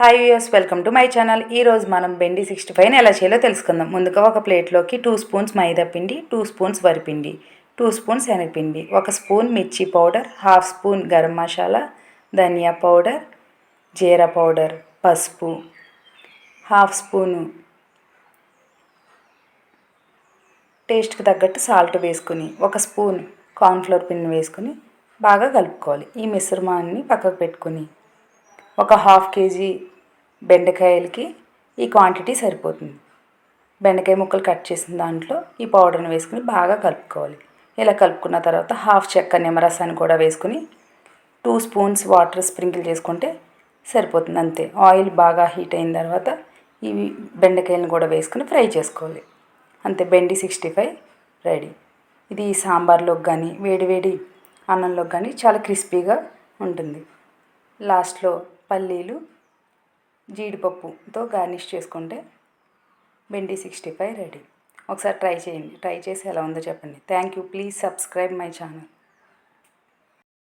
Hi యూఎస్ welcome to my channel ఈరోజు మనం బెండి సిక్స్టీ ఫైవ్ని ఎలా చేయాలో తెలుసుకుందాం. ముందుగా ఒక ప్లేట్లోకి టూ స్పూన్స్ మైదా పిండి టూ స్పూన్స్ వరిపిండి టూ స్పూన్స్ శనగపిండి ఒక స్పూన్ మిర్చి powder half spoon garam masala ధనియా పౌడర్ జీరా పౌడర్ పసుపు హాఫ్ స్పూను టేస్ట్కి తగ్గట్టు సాల్ట్ వేసుకుని ఒక స్పూన్ కార్న్ఫ్లోర్ పిండి వేసుకుని బాగా కలుపుకోవాలి. ఈ మిశ్రమాన్ని పక్కకు పెట్టుకుని ఒక హాఫ్ కేజీ బెండకాయలకి ఈ క్వాంటిటీ సరిపోతుంది. బెండకాయ ముక్కలు కట్ చేసిన దాంట్లో ఈ పౌడర్ని వేసుకుని బాగా కలుపుకోవాలి. ఇలా కలుపుకున్న తర్వాత హాఫ్ చెక్క నిమ్మరసాన్ని కూడా వేసుకుని టూ స్పూన్స్ వాటర్ స్ప్రింకిల్ చేసుకుంటే సరిపోతుంది అంతే. ఆయిల్ బాగా హీట్ అయిన తర్వాత ఇవి బెండకాయలను కూడా వేసుకుని ఫ్రై చేసుకోవాలి. అంతే బెండి సిక్స్టీ ఫైవ్ రెడీ ఇది సాంబార్లోకి కానీ వేడివేడి అన్నంలోకి కానీ చాలా క్రిస్పీగా ఉంటుంది. లాస్ట్లో పల్లీలు జీడిపప్పుతో గార్నిష్ చేసుకుంటే బెండి సిక్స్టీ ఫైవ్ రెడీ. ఒకసారి ట్రై చేయండి. ట్రై చేసి ఎలా ఉందో చెప్పండి. Thank you please subscribe my channel